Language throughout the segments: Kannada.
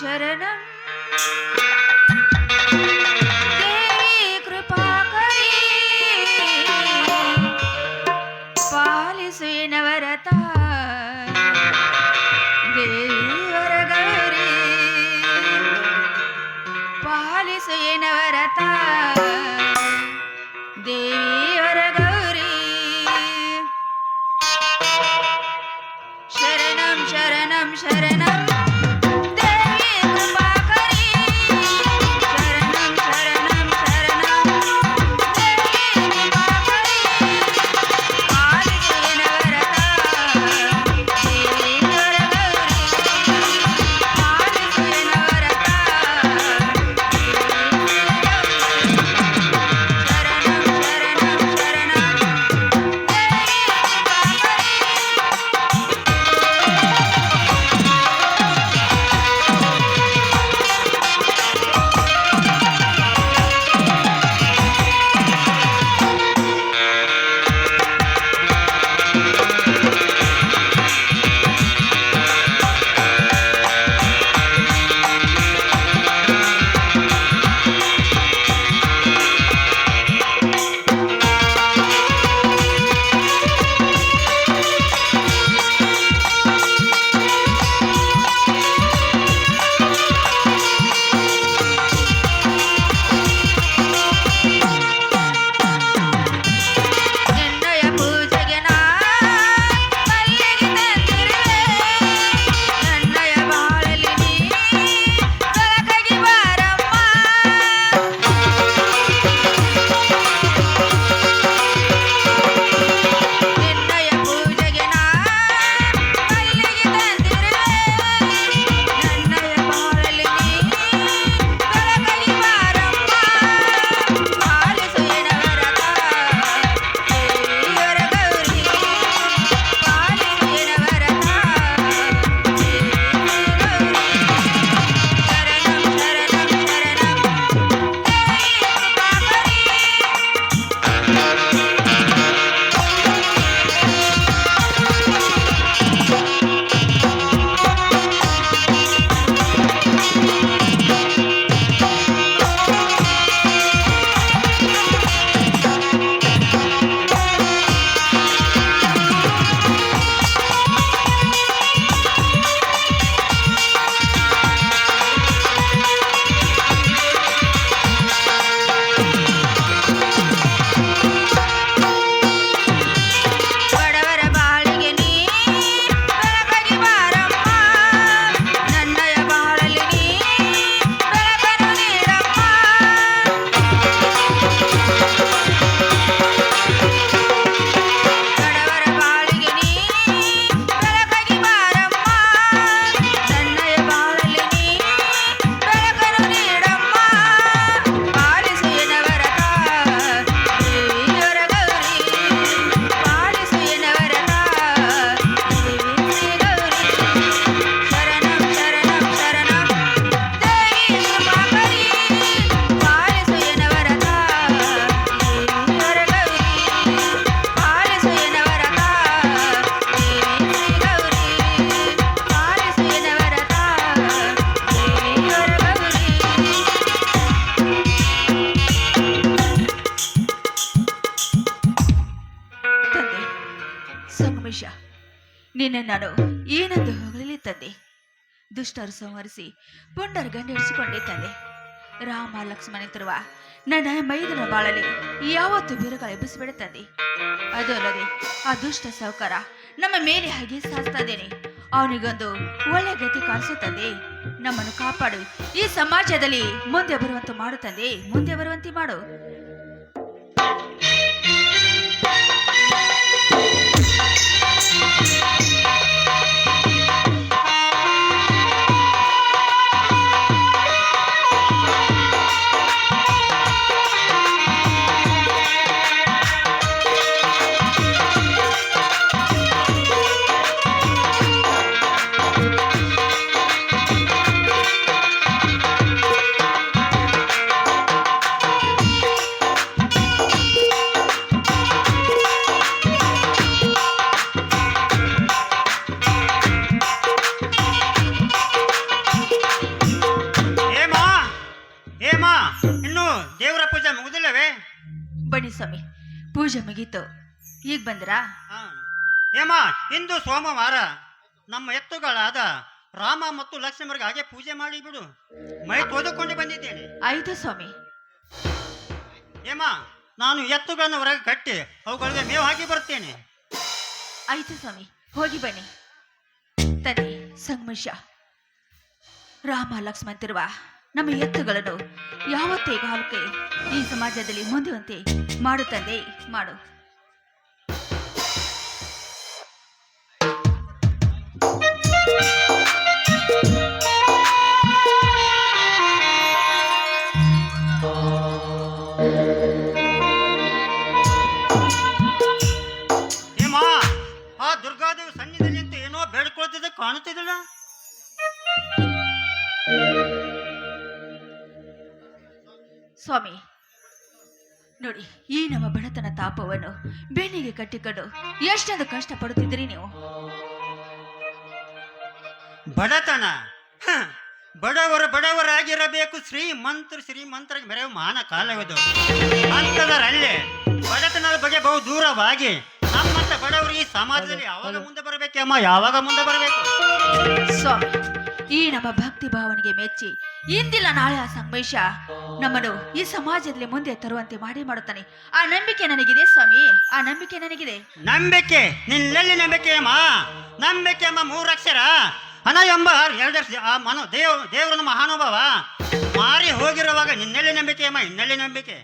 சரணம் ನಿನ್ನೆ ನಾನು ಏನೆಂದು ಹೊಗಳಲಿ ತಂದೆ? ದುಷ್ಟರು ಸಂಹರಿಸಿ ಪುಂಡರ್ಗ ನಡೆಸಿಕೊಂಡೆ ತಂದೆ. ರಾಮ ಲಕ್ಷ್ಮಣ ತರುವ ನನ್ನ ಮೈದನ ಬಾಳಲಿ ಯಾವತ್ತೂ ಬಿರುಗಾಳಿ ಎಬ್ಬಿಸಿಬಿಡುತ್ತದೆ ಅದು ಅಲ್ಲದೆ ಆ ದುಷ್ಟ ಸಾಹುಕಾರ ನಮ್ಮ ಮೇಲೆ ಹಾಗೆ ಸಾಯಿಸ್ತಾದೇನೆ ಅವನಿಗೊಂದು ಒಳ್ಳೆ ಗತಿ ಕಾಣಿಸುತ್ತದೆ ನಮ್ಮನ್ನು ಕಾಪಾಡು. ಈ ಸಮಾಜದಲ್ಲಿ ಮುಂದೆ ಬರುವಂತೆ ಮಾಡು ಮುಂದೆ ಬರುವಂತೆ ಮಾಡು. ಇಂದು ಸೋಮವಾರ ನಮ್ಮ ಎತ್ತುಗಳಾದ ರಾಮ ಮತ್ತು ಲಕ್ಷ್ಮಣರಿಗೆ ಹಾಗೆ ಪೂಜೆ ಮಾಡಿ ಬಿಡು. ಮೈ ತೊದಕೊಂಡು ಬಂದಿದ್ದೇನೆ. ಆಯ್ತು ಸ್ವಾಮಿ. ಏಮಾ ನಾನು ಎತ್ತುಗಳನ್ನು ಹೊರಗೆ ಕಟ್ಟಿ ಅವುಗಳಿಗೆ ಮೇವು ಹಾಕಿ ಬರ್ತೇನೆ ಆಯ್ತು ಸ್ವಾಮಿ ಹೋಗಿ ಬನ್ನಿ. ತನಿ ಸಂಗಮೇಶ ರಾಮ ಲಕ್ಷ್ಮಣ್ ನಮ್ಮ ಎತ್ತುಗಳನ್ನು ಯಾವತ್ತೇ ಕಾಲಕ್ಕೆ ಈ ಸಮಾಜದಲ್ಲಿ ಮುಂದುವಂತೆ ಮಾಡು ತಂದೆ ಮಾಡು. ಕಾಣುತ್ತಿದ್ದಲ್ಲ ಸ್ವಾಮಿ ನೋಡಿ ಈ ನಮ್ಮ ಬಡತನ ತಾಪವನ್ನು ಬೆನ್ನಿಗೆ ಕಟ್ಟಿಕೊಂಡು ಎಷ್ಟೊಂದು ಕಷ್ಟ ಪಡುತ್ತಿದ್ರಿ ನೀವು? ಬಡತನ? ಹ. ಬಡವರು ಬಡವರಾಗಿರಬೇಕು. ಶ್ರೀಮಂತರು ಶ್ರೀಮಂತರಿಗೆ ಮೆರೆಯುವ ಮಾನ ಕಾಲವಿದು. ಅಂತದರಲ್ಲಿ ಬಡತನದ ಬಗ್ಗೆ ಬಹು ದೂರವಾಗಿ ಬಡವರು ಈ ಸಮಾಜದಲ್ಲಿ ಯಾವಾಗ ಮುಂದೆ ಬರಬೇಕಮ್ಮ ಯಾವಾಗ ಮುಂದೆ ಬರಬೇಕು? ಸ್ವಾಮಿ ಈ ನಮ್ಮ ಭಕ್ತಿ ಭಾವನೆಗೆ ಮೆಚ್ಚಿ ಇಂದಿಲ್ಲ ನಾಳೆ ಆ ಸಂಗಮೇಶ ನಮ್ಮನ್ನು ಈ ಸಮಾಜದಲ್ಲಿ ಮುಂದೆ ತರುವಂತೆ ಮಾಡಿ ಮಾಡುತ್ತಾನೆ. ಆ ನಂಬಿಕೆ ನನಗಿದೆ ಸ್ವಾಮಿ ಆ ನಂಬಿಕೆ ನನಗಿದೆ. ನಂಬಿಕೆ? ನಿನ್ನೆಲ್ಲಿ ನಂಬಿಕೆ ಅಮ್ಮ? ನಂಬಿಕೆ ಅಮ್ಮ ಮೂರಕ್ಷರ ಹಣ ಎಂಬ ಎರಡು ಆ ಮನೋ ದೇವ್ ದೇವರನ್ನು ಮಹಾನುಭಾವ. ಮಾರಿ ಹೋಗಿರುವಾಗ ನಿನ್ನೆಲ್ಲಿ ನಂಬಿಕೆ ಅಮ್ಮ ಇನ್ನೆಲ್ಲಿ ನಂಬಿಕೆ.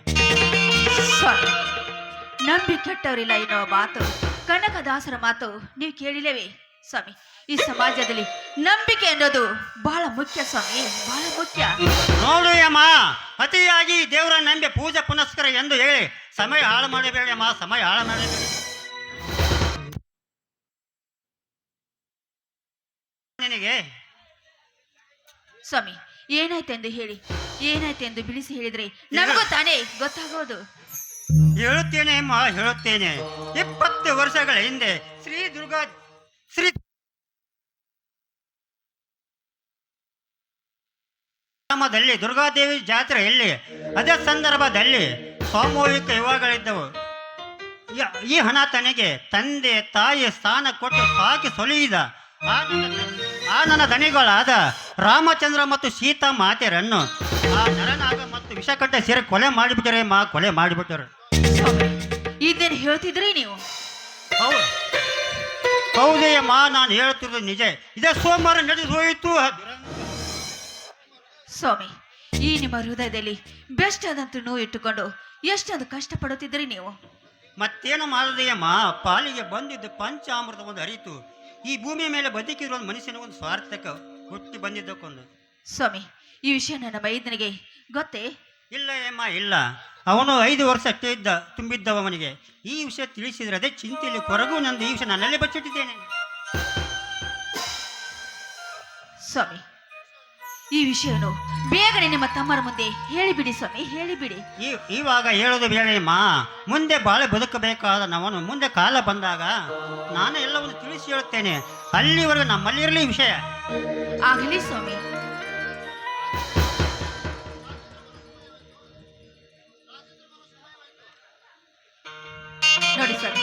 ಸ್ವಾಮಿ ನಂಬಿ ಕೆಟ್ಟವರಿಲ್ಲ ಎನ್ನುವ ಮಾತು. ಕನಕದಾಸರ ಮಾತು ನೀವು ಕೇಳಿಲ್ಲವೇ ಸ್ವಾಮಿ. ಈ ಸಮಾಜದಲ್ಲಿ ನಂಬಿಕೆ ಅನ್ನೋದು ಬಹಳ ಮುಖ್ಯ ಸ್ವಾಮಿ ಬಹಳ ಮುಖ್ಯ. ನೋಡು ಯಮ್ಮ ಅತಿಯಾಗಿ ದೇವರ ನಂಬಿ ಪೂಜೆ ಪುನಸ್ಕಾರ ಎಂದು ಹೇಳಿ. ಸಮಯ ಹಾಳು ಮಾಡಬೇಡಿ ಅಮ್ಮ ಸಮಯ ಹಾಳು ಮಾಡಬೇಡಿ. ನಿನಗೆ? ಸ್ವಾಮಿ ಏನಾಯ್ತೆಂದು ಹೇಳಿ? ಏನಾಯ್ತೆಂದು ಬಿಡಿಸಿ ಹೇಳಿದ್ರೆ? ನಮಗೂ ತಾನೇ ಗೊತ್ತಾಗೋದು. ಹೇಳುತ್ತೇನೆ ಮಾ, ಹೇಳುತ್ತೇನೆ. ಇಪ್ಪತ್ತು ವರ್ಷಗಳ ಹಿಂದೆ ಶ್ರೀ ದುರ್ಗಾ, ಶ್ರೀ ಗ್ರಾಮದಲ್ಲಿ ದುರ್ಗಾದೇವಿ ಜಾತ್ರೆಯಲ್ಲಿ, ಅದೇ ಸಂದರ್ಭದಲ್ಲಿ ಸಾಮೂಹಿಕ ಯುವಗಳಿದ್ದವು ಯ- ಈ ಹಣ ತನಗೆ ತಂದೆ, ತಾಯಿ ಸ್ಥಾನ ಕೊಟ್ಟು ಸಾಕಿ ಸೊಲಿಯಿದ ಆ ನನ್ನ ದಣಿಗಳಾದ ರಾಮಚಂದ್ರ ಮತ್ತು ಸೀತಾ ಮಾತೆಯರನ್ನು ಆ ನರನಾಗ ಮತ್ತು ವಿಷಕಂಠ ಸೇರಿ ಕೊಲೆ ಮಾಡಿಬಿಟ್ಟರೆ ಮಾ, ಕೊಲೆ ಮಾಡಿಬಿಟ್ಟರು. ಇದೇನು ಹೇಳ್ತಿದ್ರಿ ನೀವು? ಹೌದು. ಹೌದೇ ಅಮ್ಮ ನಾನು ಹೇಳ್ತಿರೋದು ನಿಜ. ಇದೇ ಸೋಮವಾರ ನಡೆದು ಹೋಯಿತು. ಸ್ವಾಮಿ ಈ ನಿಮ್ಮ ಹೃದಯದಲ್ಲಿ ಬೆಸ್ಟ್ ಆದಂತ ನೋವು ಇಟ್ಟುಕೊಂಡು ಎಷ್ಟೊಂದು ಕಷ್ಟಪಡುತ್ತಿದ್ರಿ ನೀವು? ಮತ್ತೇನು ಮಾಡದೆಯಮ್ಮ ಪಾಲಿಗೆ ಬಂದಿದ್ದು ಪಂಚಾಮೃತ ಒಂದು ಅರಿತು ಈ ಭೂಮಿಯ ಮೇಲೆ ಬದುಕಿರುವ ಒಂದು ಮನುಷ್ಯನ ಒಂದು ಸ್ವಾರ್ಥಕ ಹುಟ್ಟಿ ಬಂದಿದ್ದಕ್ಕೊಂದು. ಸ್ವಾಮಿ ಈ ವಿಷಯ ನನ್ನ ಮೈದನಿಗೆ ಗೊತ್ತೇ? ಇಲ್ಲ ಅಮ್ಮ ಇಲ್ಲ. ಅವನು ಐದು ವರ್ಷ ಅಷ್ಟೇ ಇದ್ದ ತುಂಬಿದ್ದವನಿಗೆ ಈ ವಿಷಯ ತಿಳಿಸಿದ್ರೆ ಅದೇ ಚಿಂತೆಯಲ್ಲಿ ಕೊರಗು ನಂದು. ಈ ವಿಷಯ ನನ್ನಲ್ಲೇ ಬಚ್ಚಿಟ್ಟಿದ್ದೇನೆ. ಸ್ವಾಮಿ ಈ ವಿಷಯನು ಬೇಗನೆ ನಿಮ್ಮ ತಮ್ಮರ ಮುಂದೆ ಹೇಳಿಬಿಡಿ ಸ್ವಾಮಿ ಹೇಳಿಬಿಡಿ. ಈ ಇವಾಗ ಹೇಳೋದು ಬೇಡಮ್ಮ ಮುಂದೆ ಬಾಳೆ ಬದುಕಬೇಕಾದ ನಾವನು ಮುಂದೆ ಕಾಲ ಬಂದಾಗ ನಾನು ಎಲ್ಲವನ್ನು ತಿಳಿಸಿ ಹೇಳುತ್ತೇನೆ. ಅಲ್ಲಿವರೆಗೂ ನಮ್ಮಲ್ಲಿರಲಿ ಈ ವಿಷಯ. ಆಗಲಿ ಸ್ವಾಮಿ. ನೋಡಿ ಸರ್.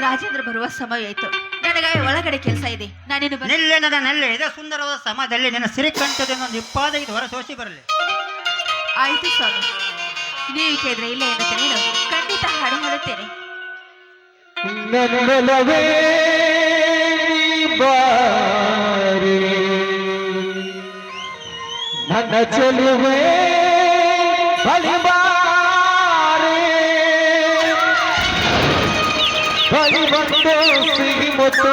ರಾಜೇಂದ್ರ ಬರುವ ಸಮಯ ಆಯ್ತು. ನನಗೆ ಒಳಗಡೆ ಕೆಲಸ ಇದೆ. ನಾನೇನು ಬರ ನಿಲ್ಲೆ ನನ್ನ ನೆಲ್ಲೆ ಇದೇ ಸುಂದರವಾದ ಸಮಯದಲ್ಲಿ ನಿನ್ನ ಸಿರಿಕಂಠದಿಂದ ಒಂದು ಇಪ್ಪಾದೈದು ಹೊರ ಸೋಸಿ ಬರಲಿ. ಆಯ್ತು ಸ್ವಾಮಿ. ನೀವು ಕೇಳಿದ್ರೆ ಇಲ್ಲ ಏನು ನಾನು ಖಂಡಿತ ಹಾಡು ಹಾಡುತ್ತೇನೆ. ನನ್ನಲವೇ ಬಾರಿ. ನನ್ನ ಚೆಲುವೆ ಬಲಿಬಾರೆ ಬಲಿ ಬಂದು ಸಿಗಿ ಮುತ್ತು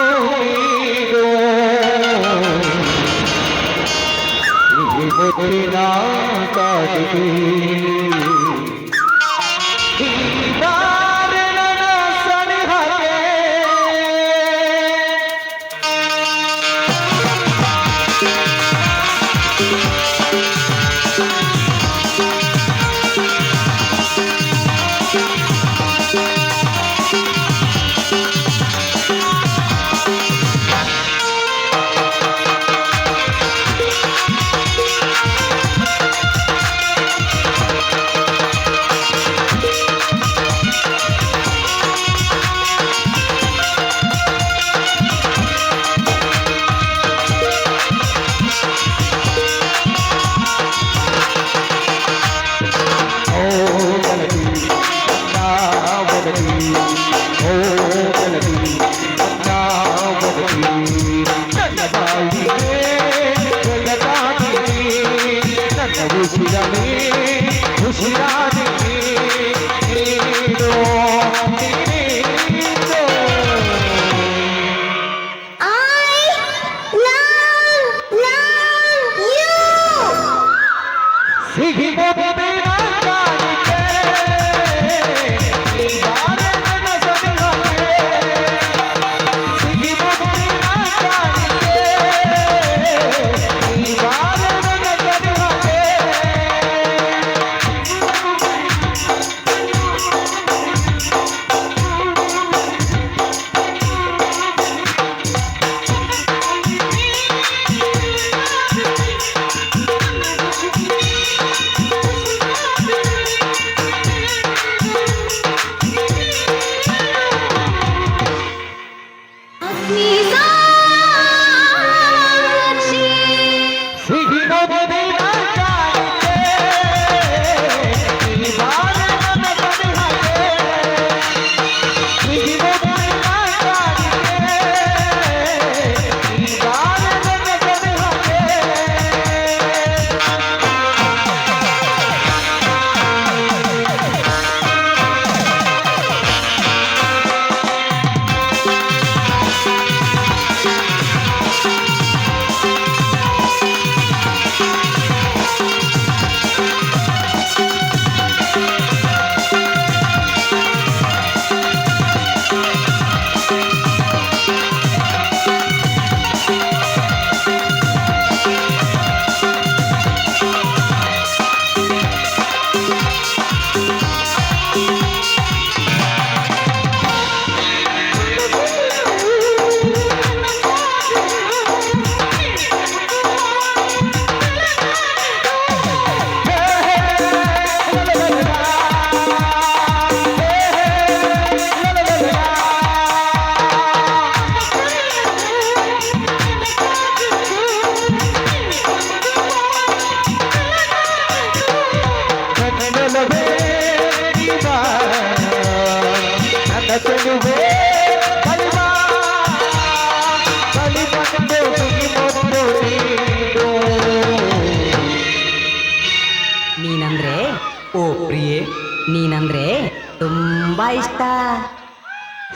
ಇಷ್ಟ.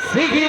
ಸಿಹಿ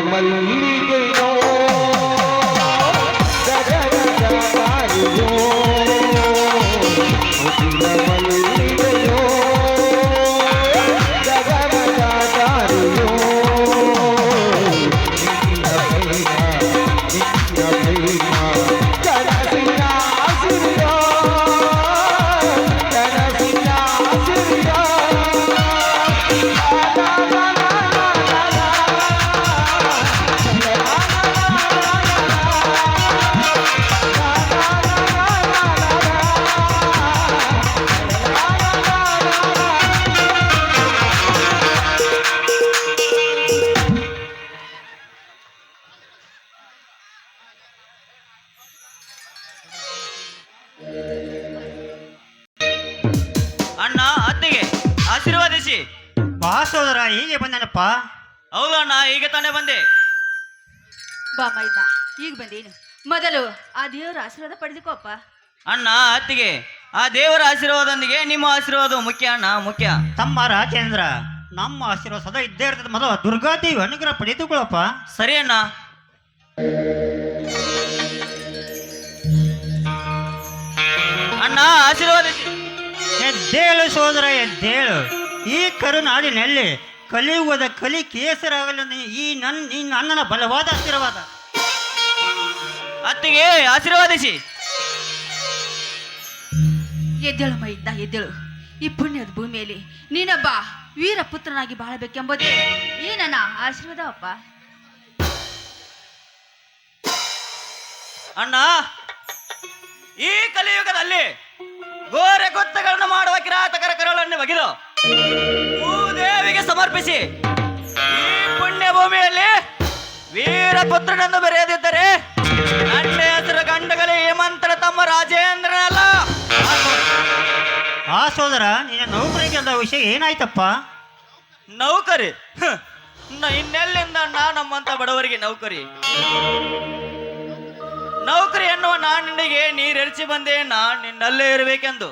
ಮಲ್ಲಿಗೆಯೋ ಗಗನದ ಕಾರುಯೋ ಮುಗಿಲ ಹೀಗೆ ಬಂದನಪ್ಪ? ಹೌದಣ್ಣ ಈಗ ತಾನೇ ಬಂದೆ. ಬಾ ಮೈದ ಈಗ ಬಂದೇನು? ಮೊದಲು ಆ ದೇವರ ಆಶೀರ್ವಾದ ಪಡೆದುಕೋಪ್ಪ. ಅಣ್ಣ ಅತ್ತಿಗೆ ಆ ದೇವರ ಆಶೀರ್ವಾದದೊಂದಿಗೆ ನಿಮ್ಮ ಆಶೀರ್ವಾದ ಮುಖ್ಯ ಅಣ್ಣ ಮುಖ್ಯ. ತಮ್ಮ ರಾಜೇಂದ್ರ ನಮ್ಮ ಆಶೀರ್ವಾದ ಸದಾ ಇದ್ದೇ ಇರ್ತದೆ. ಮೊದಲು ದುರ್ಗಾದೇವಿ ಅನುಗ್ರಹ ಪಡೆದುಕೊಳ್ಳಪ್ಪ. ಸರಿ ಅಣ್ಣ. ಅಣ್ಣ ಆಶೀರ್ವಾದ ಎದ್ದೇಳು ಸೋದರ ಎದ್ದೇಳು. ಈ ಕರುನಾಡಿನಲ್ಲಿ ಕಲಿಯುವುದ ಕಲಿ ಕೇಸರಾಗಲು ನೀ- ಈ ನನ್ನ ಈ ನನ್ನನ ಬಲವಾದ ಆಶೀರ್ವಾದ ಅತ್ತಿಗೆ ಆಶೀರ್ವಾದಿಸಿ. ಎದ್ದೇಳು ಮೈದ ಎದ್ದೇಳು. ಈ ಪುಣ್ಯದ ಭೂಮಿಯಲ್ಲಿ ನೀನೊಬ್ಬ ವೀರ ಪುತ್ರನಾಗಿ ಬಾಳಬೇಕೆಂಬುದೇ ಈ ನನ್ನ ಆಶೀರ್ವಾದ ಅಪ್ಪ ಅಣ್ಣ ಈ ಕಲಿಯುಗದಲ್ಲಿ ಗೋರೆ ಗೊತ್ತಗಳನ್ನು ಮಾಡುವ ಕಿರಾತಕರ ಕರಳನ್ನು ಬಗೆದು ಭೂದೇವಿಗೆ ಸಮರ್ಪಿಸಿ. ಈ ಪುಣ್ಯ ಭೂಮಿಯಲ್ಲಿ ವೀರಪುತ್ರನೆಂದು ಬರೆಯದಿದ್ದರೆ ನನ್ನ ಹೆಸರು ಗಂಡಗಳೇ ಹೇಮಂತರ ತಮ್ಮ ರಾಜೇಂದ್ರನಲ್ಲ. ಆ ಸೋದರ ನಿನ್ನ ನೌಕರಿಗೆ ಅಂದ ವಿಷಯ ಏನಾಯ್ತಪ್ಪ? ನೌಕರಿ? ಹ್, ನ- ಇನ್ನೆಲ್ಲಿಂದ ನಾ ನಮ್ಮಂತ ಬಡವರಿಗೆ ನೌಕರಿ? ನೌಕರಿ ಎನ್ನುವ ನಾನಿಗೆ ನೀರೆರಚಿ ಬಂದೆ ನಾನು ನಿನ್ನಲ್ಲೇ ಇರಬೇಕೆಂದು.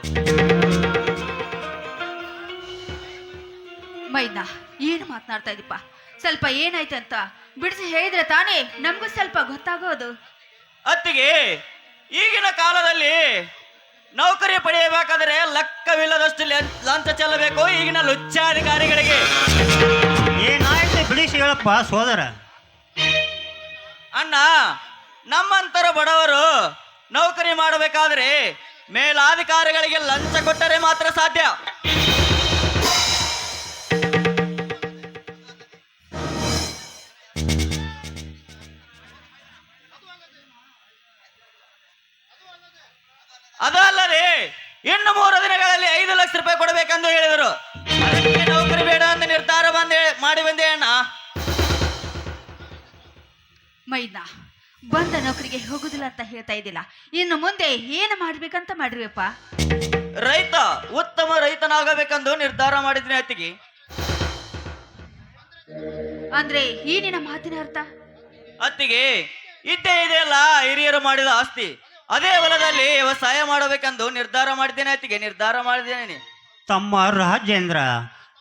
ಮೈದ ಏನು ಮಾತನಾಡ್ತಾ ಇದೀಪ ಸ್ವಲ್ಪ ಏನಾಯ್ತಂತ ಬಿಡಿಸಿ ಹೇಳಿದ್ರೆ ತಾನೇ ನಮಗೂ ಸ್ವಲ್ಪ ಗೊತ್ತಾಗೋದು. ಅತ್ತಿಗೆ ಈಗಿನ ಕಾಲದಲ್ಲಿ ನೌಕರಿ ಪಡೆಯಬೇಕಾದರೆ ಲೆಕ್ಕವಿಲ್ಲದಷ್ಟು ಲೆ- ಲಂಚ ಚೆಲ್ಲಬೇಕು ಈಗಿನ ಲುಚ್ಚಾಧಿಕಾರಿಗಳಿಗೆ. ಏನಾಯ್ತು ಬಿಡಿಸಿ ಹೇಳಪ್ಪ ಸೋದರ. ಅಣ್ಣ ನಮ್ಮಂತರ ಬಡವರು ನೌಕರಿ ಮಾಡಬೇಕಾದ್ರೆ ಮೇಲಾಧಿಕಾರಿಗಳಿಗೆ ಲಂಚ ಕೊಟ್ಟರೆ ಮಾತ್ರ ಸಾಧ್ಯ. ರೂಪಾಯಿ ಕೊಡಬೇಕೆಂದು ಹೇಳಿದರು? ಅದಕ್ಕೆ ನೌಕರಿ ಬೇಡ ಅಂತ ನಿರ್ಧಾರ ಬಂದೆ ಮಾಡಿ ಬಂದೆ ಅಣ್ಣ. ಮೈದ ಬಂದ ನೌಕರಿಗೆ ಹೋಗುದಿಲ್ಲ ಅಂತ ಹೇಳ್ತಾ ಇದ್ದಿಲ್ಲ ಇನ್ನು ಮುಂದೆ ಏನು ಮಾಡ್ಬೇಕಂತ ಮಾಡಿರಿಪ್ಪ ರೈತ ಉತ್ತಮ ರೈತನಾಗಬೇಕೆಂದು ನಿರ್ಧಾರ ಮಾಡಿದ್ರೆ ಅತ್ತಿಗೆ. ಅಂದ್ರೆ ಈ ನಿನ್ನ ಮಾತಿನ ಅರ್ಥ? ಅತ್ತಿಗೆ ಇದ್ದೇ ಇದೆಯಲ್ಲ ಹಿರಿಯರು ಮಾಡಿದ ಆಸ್ತಿ. ಅದೇ ಹೊಲದಲ್ಲಿ ವ್ಯವಸಾಯ ಮಾಡಬೇಕೆಂದು ನಿರ್ಧಾರ ಮಾಡಿದ್ದೇನೆ ಅತ್ತಿಗೆ. ನಿರ್ಧಾರ ಮಾಡಿದ್ದೇನೆ. ತಮ್ಮ ರಾಜೇಂದ್ರ,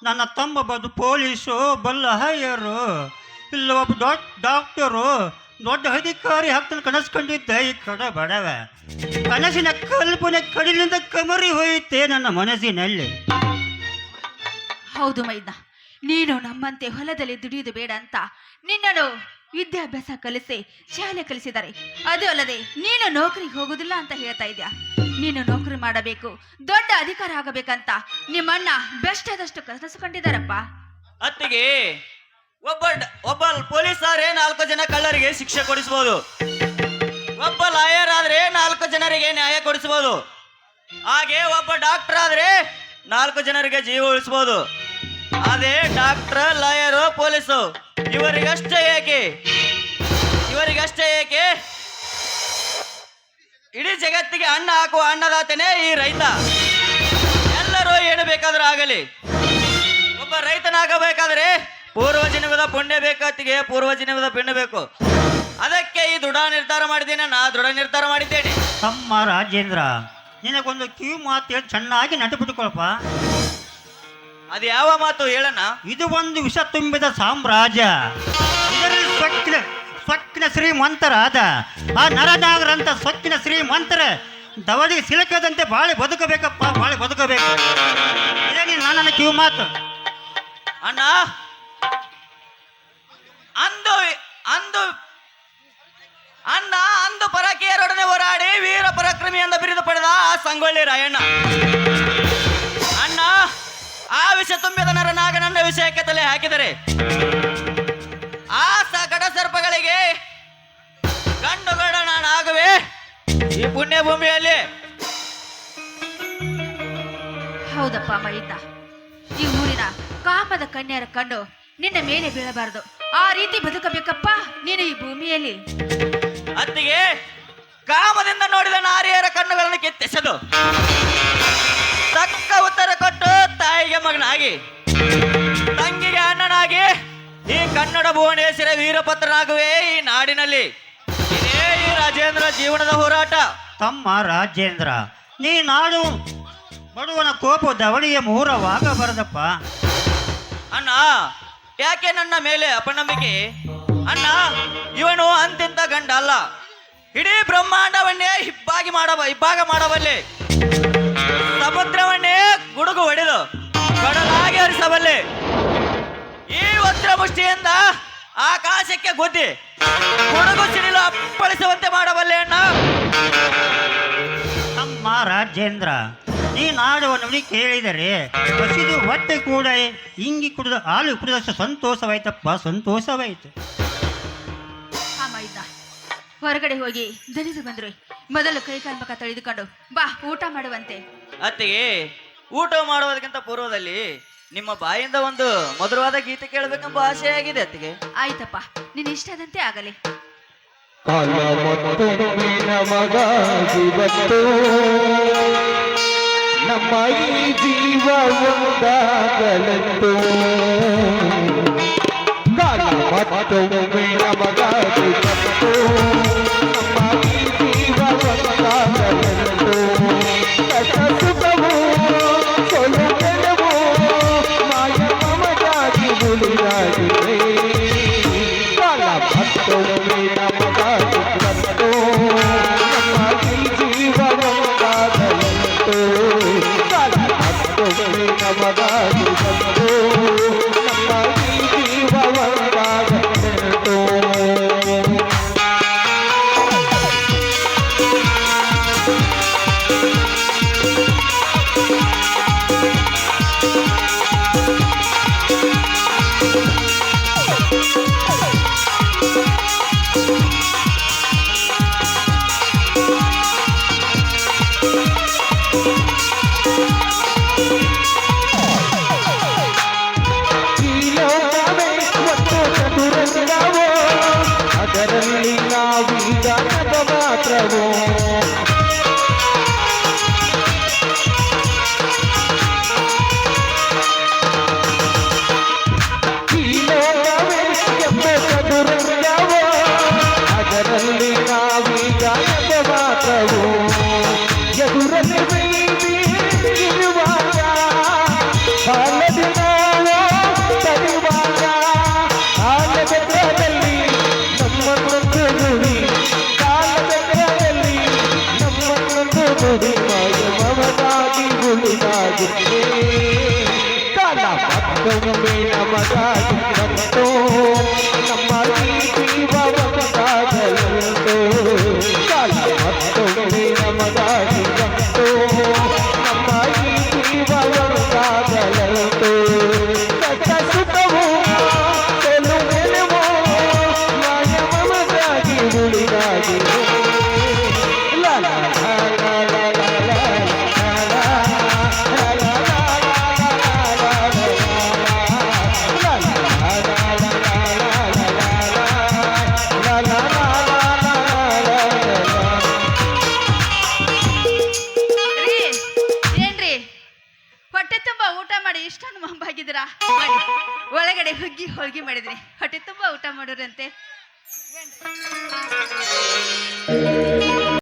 ನನ್ನ ತಮ್ಮ ಬದು ಪೊಲೀಸು ಬಲ್ಲ ಹೈಯರು ಇಲ್ಲ ಒಬ್ಬ ದೊಡ್ಡ ಡಾಕ್ಟರು, ದೊಡ್ಡ ಅಧಿಕಾರಿ ಹಾಕ್ತಾನೆ ಕನಸ್ಕೊಂಡಿದ್ದೆ ಈ ಕಡೆ ಬಡವ. ಕನಸಿನ ಕಲ್ಪನೆ ಕಡಿಲಿಂದ ಕಮರಿ ಹೋಯಿತೆ ನನ್ನ ಮನಸ್ಸಿನಲ್ಲಿ. ಹೌದು ಮೈದ, ನೀನು ನಮ್ಮಂತೆ ಹೊಲದಲ್ಲಿ ದುಡಿಯುವುದು ಬೇಡ ಅಂತ ನಿನ್ನನ್ನು ವಿದ್ಯಾಭ್ಯಾಸ ಕಲಿಸಿ, ಶಾಲೆ ಕಲಿಸಿದ್ದಾರೆ ಅದು ಅಲ್ಲದೆ ನೀನು ನೌಕರಿಗೆ ಹೋಗುದಿಲ್ಲ ಅಂತ ಹೇಳ್ತಾ ಇದ್ಯಾ? ನೀನು ನೌಕರಿ ಮಾಡಬೇಕು, ದೊಡ್ಡ ಅಧಿಕಾರ ಆಗಬೇಕಂತ ನಿಮ್ಮಣ್ಣ ಬೆಸ್ಟಾದಷ್ಟು ಕನಸು ಕಂಡಿದ್ದಾರಪ್ಪ ಅತ್ತಿಗೆ ಒಬ್ಬ ಒಬ್ಬ ಪೊಲೀಸ್ ಆದ್ರೆ ನಾಲ್ಕು ಜನ ಕಳ್ಳರಿಗೆ ಶಿಕ್ಷೆ ಕೊಡಿಸಬಹುದು ಒಬ್ಬ ಲಾಯರ್ ಆದ್ರೆ ನಾಲ್ಕು ಜನರಿಗೆ ನ್ಯಾಯ ಕೊಡಿಸಬಹುದು ಹಾಗೆ ಒಬ್ಬ ಡಾಕ್ಟರ್ ಆದ್ರೆ ನಾಲ್ಕು ಜನರಿಗೆ ಜೀವ ಉಳಿಸಬಹುದು ಅದೇ ಡಾಕ್ಟರ್, ಲಾಯರು, ಪೊಲೀಸು. ಇವರಿಗಷ್ಟೇ ಏಕೆ? ಇವರಿಗಷ್ಟೇ ಏಕೆ? ಇಡೀ ಜಗತ್ತಿಗೆ ಅನ್ನ ಹಾಕುವ ಅನ್ನದಾತನೇ ಈ ರೈತ. ಎಲ್ಲರೂ ಏನು ಬೇಕಾದ್ರೂ ಆಗಲಿ. ಒಬ್ಬ ರೈತನಾಗಬೇಕಾದ್ರೆ ಪೂರ್ವ ಜನ್ಮದ ಪುಣ್ಯ ಬೇಕಾತಿಗೆ ಪೂರ್ವ ಜನ್ಮದ ಪುಣ್ಯ ಬೇಕು. ಅದಕ್ಕೆ ಈ ದೃಢ ನಿರ್ಧಾರ ಮಾಡಿದ್ದೇನೆ ನಾ ದೃಢ ನಿರ್ಧಾರ ಮಾಡಿದ್ದೇನೆ. ತಮ್ಮ ರಾಜೇಂದ್ರ ನಿನಗೊಂದು ಕಿವಿ ಮಾತು ಹೇಳಿ ಚೆನ್ನಾಗಿ ನಟುಬಿಟ್ಟುಕೊಳಪ್ಪ ಅದು ಯಾವ ಮಾತು ಹೇಳೋಣ ಇದು ಒಂದು ವಿಷ ತುಂಬಿದ ಸಾಮ್ರಾಜ್ಯ. ಇದರಲ್ಲಿ ಸೊಕ್ಕಿನ ಶ್ರೀಮಂತರ ಶ್ರೀಮಂತರಾದ ಆ ನರನಾಗರಂತ ಸೊಕ್ಕಿನ ಶ್ರೀಮಂತರ ದವಡಿ ಸಿಲಕದಂತೆ ಬಾಳೆ ಬದುಕಬೇಕಪ್ಪ, ಬಾಳೆ ಬದುಕಬೇಕು. ಇದೇ ನೀನು ನನ್ನ ಕಿವಿ ಮಾತು. ಅಣ್ಣ, ಅಂದು ಅಂದು, ಅಣ್ಣ, ಅಂದು ಪರಕೀಯರೊಡನೆ ಹೋರಾಡಿ ವೀರ ಪರಾಕ್ರಮಿ ಎಂದು ಬಿರಿದು ಪಡೆದ ಆ ಸಂಗೊಳ್ಳಿ ರಾಯಣ್ಣ. ಅಣ್ಣ, ಆ ವಿಷ ತುಂಬಿದ ನರನಾಗ ನನ್ನ ವಿಷಯಕ್ಕೆ ತಲೆ ಹಾಕಿದರೆ ಗಡ ಸರ್ಪಗಳಿಗೆ ಗಂಡು ಗಡ ನಾನಾಗುವೆ ಈ ಪುಣ್ಯ ಭೂಮಿಯಲ್ಲಿ ಹೌದಪ್ಪ ಮಹಿತ ಈ ಊರಿನ ಕಾಮದ ಕನ್ಯರ ಕಂಡು ನಿನ್ನ ಮೇಲೆ ಬೀಳಬಾರದು. ಆ ರೀತಿ ಬದುಕಬೇಕಪ್ಪ ನೀನು ಈ ಭೂಮಿಯಲ್ಲಿ. ಅತ್ತಿಗೆ ಕಾಮದಿಂದ ನೋಡಿದ ನಾರಿಯರ ಕಣ್ಣುಗಳನ್ನು ಕೆತ್ತಿಸಲು ತಕ್ಕ ಉತ್ತರ ಕೊಟ್ಟು ತಾಯಿಗೆ ಮಗನಾಗಿ ತಂಗಿಗೆ ಕೊನೆಯದಾಗಿ ಈ ಕನ್ನಡ ಭುವನೇಶ್ವರ ವೀರಪತ್ರನಾಗುವೆ ಈ ನಾಡಿನಲ್ಲಿ. ಇದೇ ಈ ರಾಜೇಂದ್ರ ಜೀವನದ ಹೋರಾಟ. ತಮ್ಮ ರಾಜೇಂದ್ರ ನೀ ನಾಡು ಬಡವನ ಕೋಪ ಮೂರವಾಗ ಮೂರವಾಗಬಾರದಪ್ಪ. ಅಣ್ಣ ಯಾಕೆ ನನ್ನ ಮೇಲೆ ಅಪನಂಬಿಕೆ? ಅಣ್ಣ ಇವನು ಅಂತಿಂತ ಗಂಡ ಅಲ್ಲ. ಇಡೀ ಬ್ರಹ್ಮಾಂಡವನ್ನೇ ಹಿಬ್ಬಾಗಿ ಮಾಡಬ ಇಬ್ಬಾಗ ಮಾಡಬಲ್ಲೆ. ಸಮುದ್ರವನ್ನೇ ಗುಡುಗು ಹೊಡೆದು ಕಡಲಾಗಿ ಹರಿಸಬಲ್ಲೆ. ಈ ವಜ್ರ ಮುಷ್ಟಿಯಿಂದ ಆಕಾಶಕ್ಕೆ ಗುದ್ದಿ ಕೊಡಗು ಸಿಡಿಲು ಅಪ್ಪಳಿಸುವಂತೆ ಮಾಡಬಲ್ಲೆ ಅಣ್ಣ. ತಮ್ಮ ರಾಜೇಂದ್ರ ಈ ನಾಡುವ ನುಡಿ ಕೇಳಿದರೆ ಹಸಿದು ಹೊಟ್ಟೆ ಕೂಡ ಇಂಗಿ ಕುಡಿದ ಹಾಲು ಕುಡಿದಷ್ಟು ಸಂತೋಷವಾಯ್ತಪ್ಪ ಸಂತೋಷವಾಯ್ತು. ಹೊರಗಡೆ ಹೋಗಿ ದಣಿದು ಬಂದ್ರು ಮೊದಲು ಕೈ ಕಾಲ್ ಮುಖ ತೊಳೆದುಕೊಂಡು ಬಾ ಊಟ ಮಾಡುವಂತೆ. ಅತ್ತಿಗೆ ಊಟ ಮಾಡುವುದಕ್ಕಿಂತ ಪೂರ್ವದಲ್ಲಿ ನಿಮ್ಮ ಬಾಯಿಂದ ಒಂದು ಮಧುರವಾದ ಗೀತೆ ಕೇಳಬೇಕೆಂಬ ಆಸೆ ಆಗಿದೆ ಅತ್ತಿಗೆ. ಆಯ್ತಪ್ಪ ನಿನ್ನ ಇಷ್ಟದಂತೆ ಆಗಲಿ. ಕಾಲ ಮತ್ತೊಮ್ಮೆ ನಮಗಾಗಿ ಬಂತು ನಮ್ಮ ಈ ಜೀವ ಒಂದಾಗಲೆಂದು ಕಾಲ ಮತ್ತೊಮ್ಮೆ ನಮಗಾಗಿ ಮಾತ್ರವೋ